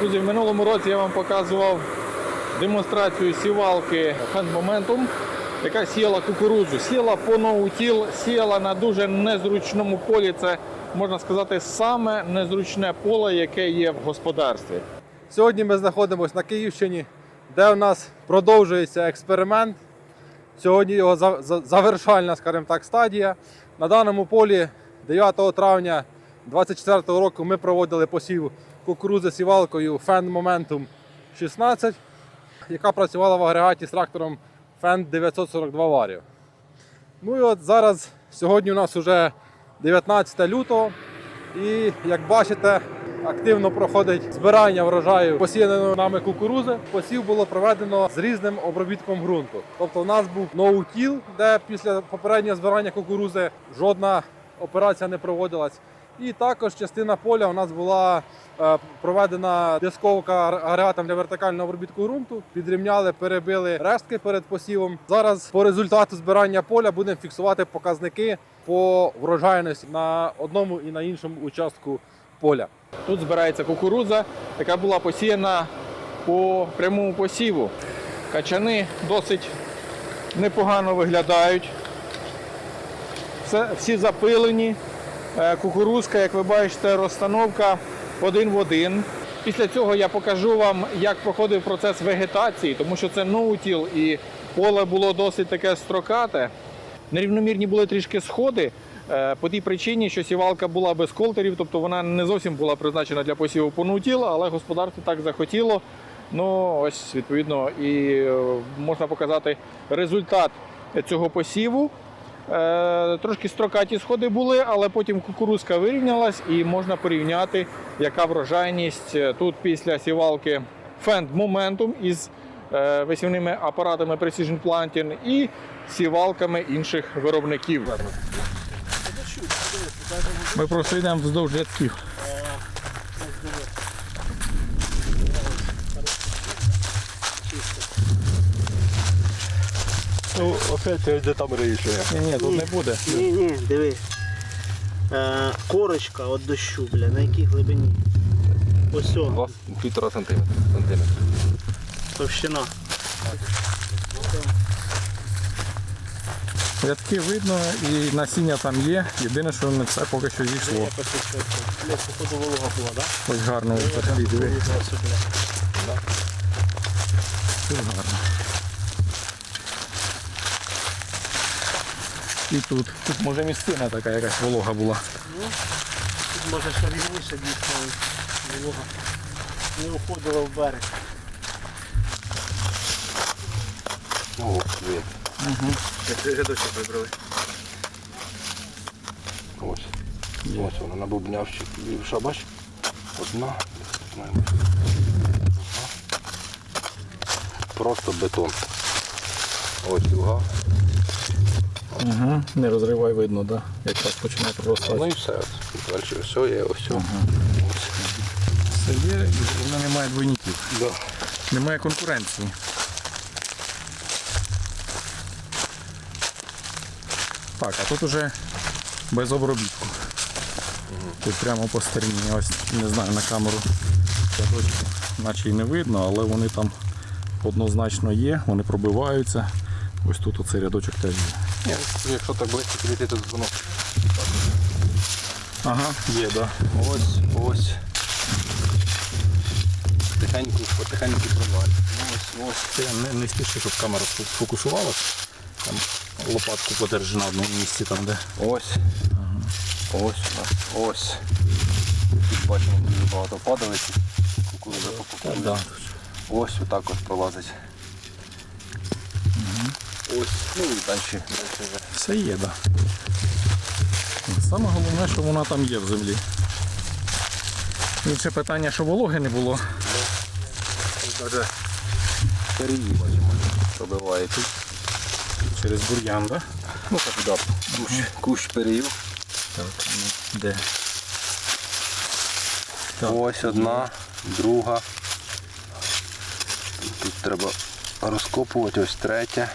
Друзі, в минулому році я вам показував демонстрацію сівалки Hand Momentum, яка сіяла кукурудзу. Сіяла по ноутіл, сіяла на дуже незручному полі. Це можна сказати саме незручне поле, яке є в господарстві. Сьогодні ми знаходимося на Київщині, де у нас продовжується експеримент. Сьогодні його за- за- завершальна, скажімо так, стадія. На даному полі 9 травня 2024 року ми проводили посів кукурудзи сівалкою Fend Momentum 16, яка працювала в агрегаті з трактором Fend 942 Vario. Ну і от зараз, сьогодні у нас вже 19 лютого. І як бачите, активно проходить збирання врожаю посіяної нами кукурузи. Посів було проведено з різним обробітком ґрунту. Тобто, в нас був ноутіл, де після попереднього збирання кукурузи жодна операція не проводилась. І також частина поля у нас була е, проведена дисковка агрегатом для вертикального обробітку ґрунту. Підрівняли, перебили рештки перед посівом. Зараз по результату збирання поля будемо фіксувати показники по врожайності на одному і на іншому участку поля. Тут збирається кукурудза, яка була посіяна по прямому посіву. Качани досить непогано виглядають. Все, всі запилені. Е, Кукурузка, як ви бачите, розстановка один в один. Після цього я покажу вам, як проходив процес вегетації, тому що це ноутіл і поле було досить таке строкате. Нерівномірні були трішки сходи е, по тій причині, що сівалка була без колтерів, тобто вона не зовсім була призначена для посіву понутіла, але господарство так захотіло. Ну, ось відповідно, і е, можна показати результат цього посіву. Е, Трошки строкаті сходи були, але потім кукурузка вирівнялась і можна порівняти, яка врожайність е, тут після сівалки Fend Momentum із е, висівними апаратами Precision Planting і сівалками інших виробників. Ми просто йдемо вздовж рядків. Ну, опять де там рішення. Ні, ні, тут не буде. Ні, ні, диви. Е, корочка від дощу, бля, на якій глибині? Ось Два півтора сантиметра. сантиметра. товщина. Рядки видно і насіння там є. Єдине, що не все поки що зійшло. Бля, походу волога була, да? Ось гарно диви. Ось, бля. Тут гарно. І тут. Тут може місцина така якась волога була. Тут може ще рівніше дійсно волога. Не уходила в берег. Ого, привіт. Як рядочок вибрали. Ось. Ось вона на бубнявчик. Лівша, бач? Одна. Просто бетон. Ось друга. Угу. Не розривай видно, да? як так починає проростати. Ну і все. Далі все є, ось все. Ось. Все є, і воно немає двойників. Да. Немає конкуренції. Так, а тут уже без обробітку. Тут прямо по стороні, ось не знаю на камеру наче й не видно, але вони там однозначно є, вони пробиваються. Ось тут оцей рядочок теж є. Ні, якщо так близько підійти, то воно Ага, є, так. ось, ось. Потихеньку, потихеньку провалює. Ось, ось. Ти не, не спіши, щоб камера фокусувалась. Там лопатку подержи на одному місці, там де. Ось. Ось у нас. Ось. Тут бачимо дуже багато падалиці. Кукурудза по кукурудзі. Да. Ось отак ось пролазить. Ось. Ну і далі. далі вже. Все є, так. Да. Саме головне, що вона там є в землі. Інше питання, що вологи не було. Навіть перії бачимо. Пробиває тут. Через бур'ян, так? Ну так, да. Кущ, кущ перію. Так, ну, де? Так. Ось одна, друга. Тут треба розкопувати, ось третя.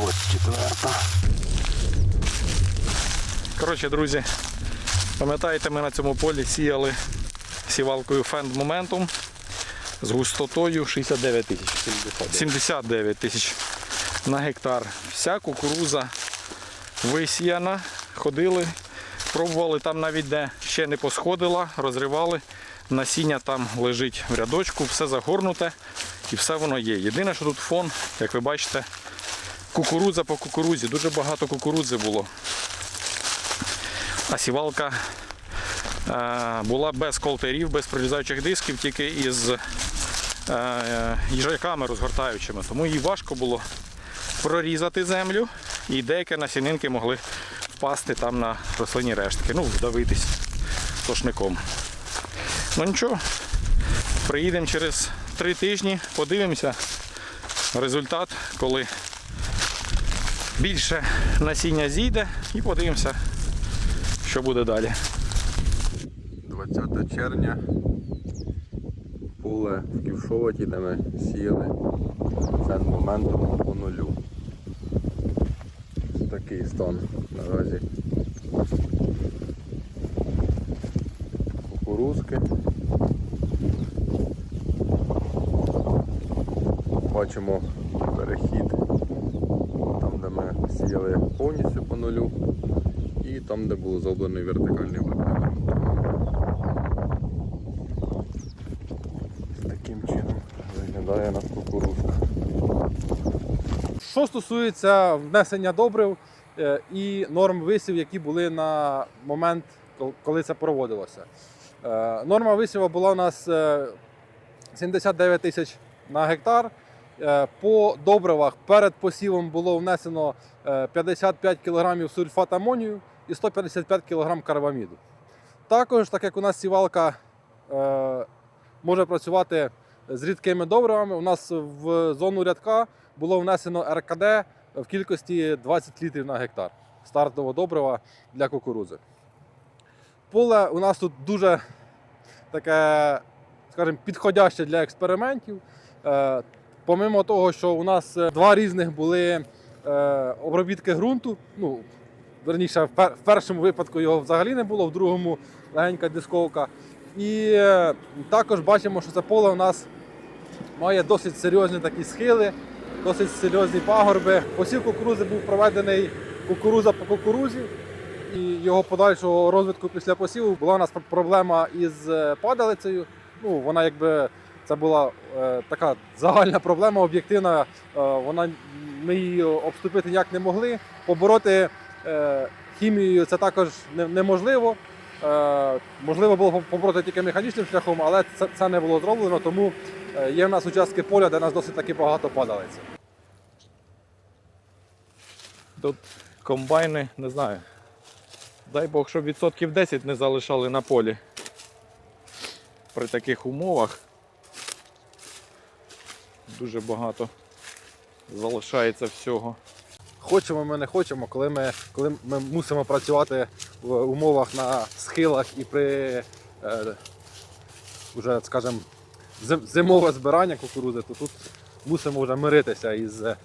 Ось четверта. Коротше, друзі, пам'ятаєте, ми на цьому полі сіяли сівалкою Fend Momentum з густотою 69 тисяч. 79 тисяч на гектар. Вся кукуруза висіяна, ходили, пробували там навіть де ще не посходила, розривали. Насіння там лежить в рядочку, все загорнуте і все воно є. Єдине, що тут фон, як ви бачите, кукурудза по кукурузі. Дуже багато кукурудзи було. А сівалка е, була без колтерів, без прорізаючих дисків, тільки із е, їжаками розгортаючими. Тому їй важко було прорізати землю і деякі насінинки могли впасти там на рослинні рештки, ну, вдавитись сошником. Ну нічого, приїдемо через три тижні, подивимося результат, коли більше насіння зійде і подивимося, що буде далі. 20 червня. Поле в Ківшоваті, де ми сіяли цен моментом по нулю. Такий стан наразі. Кукурузки. Бачимо перехід сіяли повністю по нулю, і там, де був зроблений вертикальний вигляд. Таким чином виглядає нас кукурузка. Що стосується внесення добрив е, і норм висів, які були на момент, коли це проводилося. Е, Норма висіву була у нас е, 79 тисяч на гектар. Е, По добривах перед посівом було внесено е, 55 кг сульфат амонію і 155 кг карбаміду. Також, так як у нас сівалка е, може працювати з рідкими добривами, у нас в зону рядка було внесено РКД в кількості 20 літрів на гектар стартового добрива для кукурузи. Поле у нас тут дуже таке, скажімо, підходяще для експериментів. Помимо того, що у нас е, два різних були е, обробітки ґрунту. Ну, верніше, в пер- в першому випадку його взагалі не було, в другому легенька дисковка. І е, також бачимо, що це поле у нас має досить серйозні такі схили, досить серйозні пагорби. Посів кукурузи був проведений кукуруза по кукурузі. І його подальшого розвитку після посіву була у нас проблема із падалицею. Ну, вона якби це була е, така загальна проблема, об'єктивна. Е, вона, ми її обступити ніяк не могли. Побороти е, хімією це також не- неможливо. Е, можливо було побороти тільки механічним шляхом, але це, це не було зроблено, тому е, є в нас участки поля, де нас досить таки багато падалиці. Тут комбайни, не знаю. Дай Бог, щоб відсотків 10 не залишали на полі. При таких умовах дуже багато залишається всього. Хочемо ми не хочемо, коли ми, коли ми мусимо працювати в умовах на схилах і при е, уже, скажімо, зимове збирання кукурузи, то тут мусимо вже миритися із е,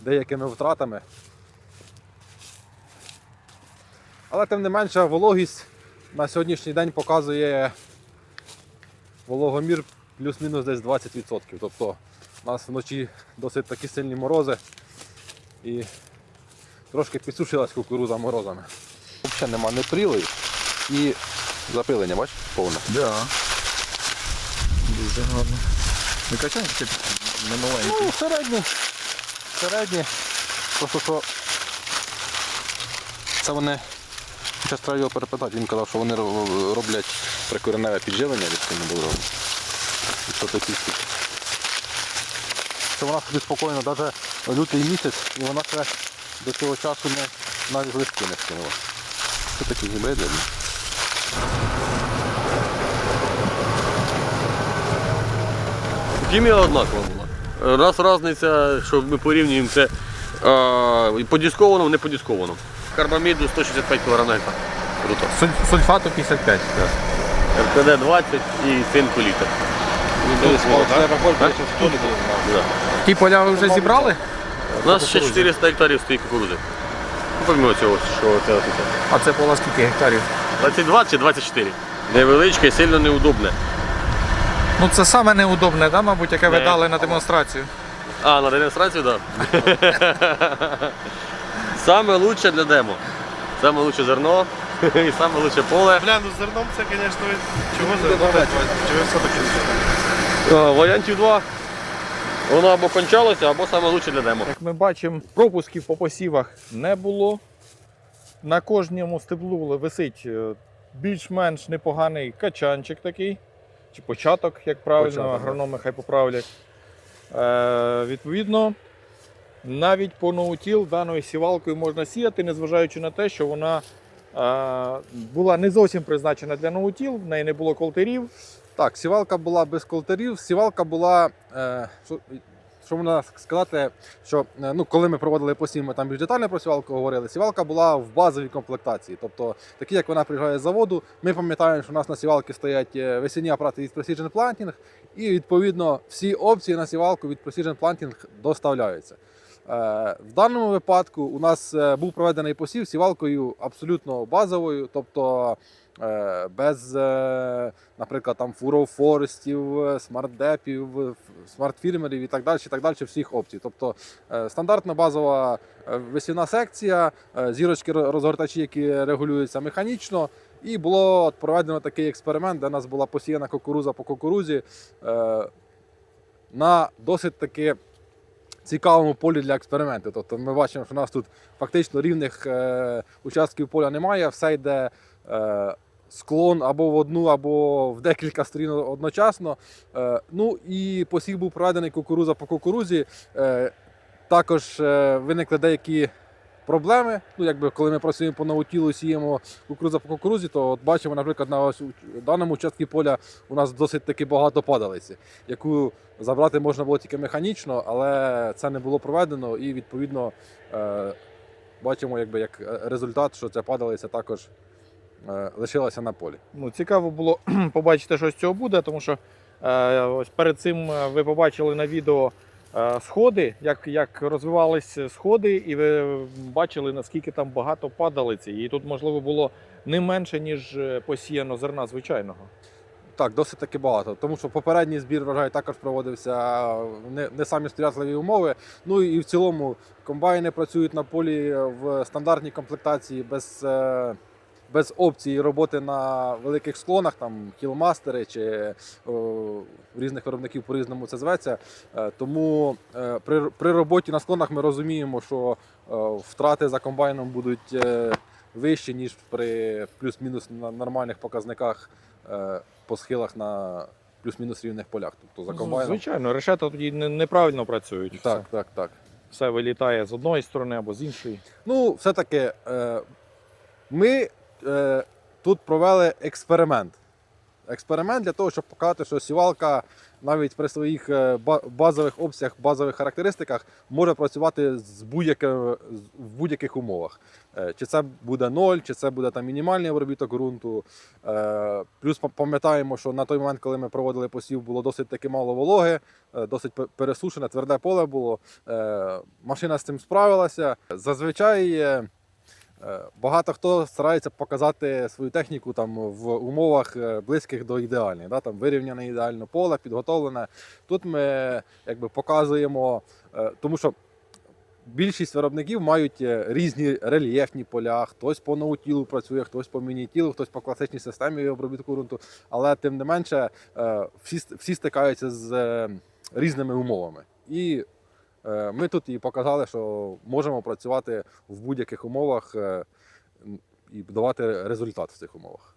деякими втратами. Але тим не менше вологість на сьогоднішній день показує вологомір плюс-мінус десь 20%. Тобто у нас вночі досить такі сильні морози і трошки підсушилась кукуруза морозами. Взагалі нема не прилив і запилення, бачиш, повне. Да. Дуже гарно. Не качай, чи не маленький. Ну, середні. Середні. Просто що це вони. Зараз треба його перепитати. Він казав, що вони роблять прикореневе підживлення від цими І що такі. Це вона собі спокійно, навіть лютий місяць, і вона ще до цього часу не, навіть листки не скинула. Це такі гібриди. Хімія однакова була. Раз різниця, що ми порівнюємо це е, по дискованому, не по дискованому. Карбаміду 165 кг на гектар. Круто. Сульфату 55. РКД 20 і цинку літр. Ті поля ви вже зібрали? У нас ще 400 гектарів стоїть кукурузи. Помимо цього, що це тут. А це поле скільки гектарів? 22 чи 24. Невеличке, сильно неудобне. Ну це саме неудобне, да, мабуть, яке ви Не. дали на демонстрацію. А, на демонстрацію, так. Саме лучше для демо. Саме лучше зерно і саме лучше поле. Бля, ну зерном це, звісно, чого зерно? Чи ви все-таки? А, Варіантів два. Воно або кончалося, або саме лучше для демо. Як ми бачимо, пропусків по посівах не було. На кожному стеблу висить е, більш-менш непоганий качанчик такий, чи початок, як правильно, Початок, агрономи хай поправлять. Е, відповідно, навіть по ноутіл даною сівалкою можна сіяти, незважаючи на те, що вона була не зовсім призначена для ноутіл, в неї не було колтерів. Так, сівалка була без колтерів, сівалка була. Е, що, можна сказати, що е, ну, коли ми проводили посів, ми там більш детально про сівалку говорили, сівалка була в базовій комплектації. Тобто, такі, як вона приїжджає з заводу, ми пам'ятаємо, що у нас на сівалці стоять е, весінні апарати від Precision Planting, і відповідно всі опції на сівалку від Precision Planting доставляються. Е, В даному випадку у нас е, був проведений посів сівалкою абсолютно базовою, тобто е, без, наприклад, там фурофорестів, смарт-депів, смарт-фірмерів і так далі, і так далі, всіх опцій. Тобто стандартна базова весільна секція, зірочки ро- розгортачі, які регулюються механічно. І було проведено такий експеримент, де у нас була посіяна кукуруза по кукурузі на досить таки цікавому полі для експерименту. Тобто ми бачимо, що у нас тут фактично рівних е, участків поля немає, все йде е, склон або в одну, або в декілька сторін одночасно. Е, ну і посів був проведений кукуруза по кукурузі. Е, також е, виникли деякі проблеми. Ну, якби коли ми працюємо по наутілу, сіємо кукуруза по кукурузі, то от бачимо, наприклад, на ось у даному участку поля у нас досить таки багато падалиці, яку забрати можна було тільки механічно, але це не було проведено, і відповідно е, бачимо, якби як результат, що ця падалиця також е, лишилася на полі. Ну, цікаво було побачити, що з цього буде, тому що е, ось перед цим е, ви побачили на відео сходи, як, як розвивались сходи, і ви бачили, наскільки там багато падалиці. І тут, можливо, було не менше, ніж е, посіяно зерна звичайного. Так, досить таки багато, тому що попередній збір врожаю також проводився не, не самі сприятливі умови. Ну і в цілому комбайни працюють на полі в стандартній комплектації без, е, без опції роботи на великих склонах, там хілмастери чи о, різних виробників по-різному це зветься. Е, Тому е, при, при роботі на склонах ми розуміємо, що е, втрати за комбайном будуть е, вищі, ніж при плюс-мінус на нормальних показниках е, по схилах на плюс-мінус рівних полях. Тобто за комбайном. Звичайно, решета тоді неправильно працюють. Так, Все, так, так. все вилітає з одної сторони або з іншої. Ну, все-таки е, ми е, тут провели експеримент. Експеримент для того, щоб показати, що сівалка навіть при своїх е, базових обсягах, базових характеристиках може працювати з в будь-яких умовах. Е, Чи це буде ноль, чи це буде там мінімальний обробіток ґрунту. Плюс пам'ятаємо, що на той момент, коли ми проводили посів, було досить таки мало вологи, досить пересушене, тверде поле було. Машина з цим справилася. Зазвичай. Е, Багато хто старається показати свою техніку там в умовах е, близьких до ідеальних. Да? Там вирівняне ідеально поле, підготовлене. Тут ми якби показуємо, е, тому що більшість виробників мають різні рельєфні поля. Хтось по ноутілу працює, хтось по мінітілу, хтось по класичній системі обробітку ґрунту. Але тим не менше всі, всі стикаються з різними умовами. І Ми тут і показали, що можемо працювати в будь-яких умовах е, і давати результат в цих умовах.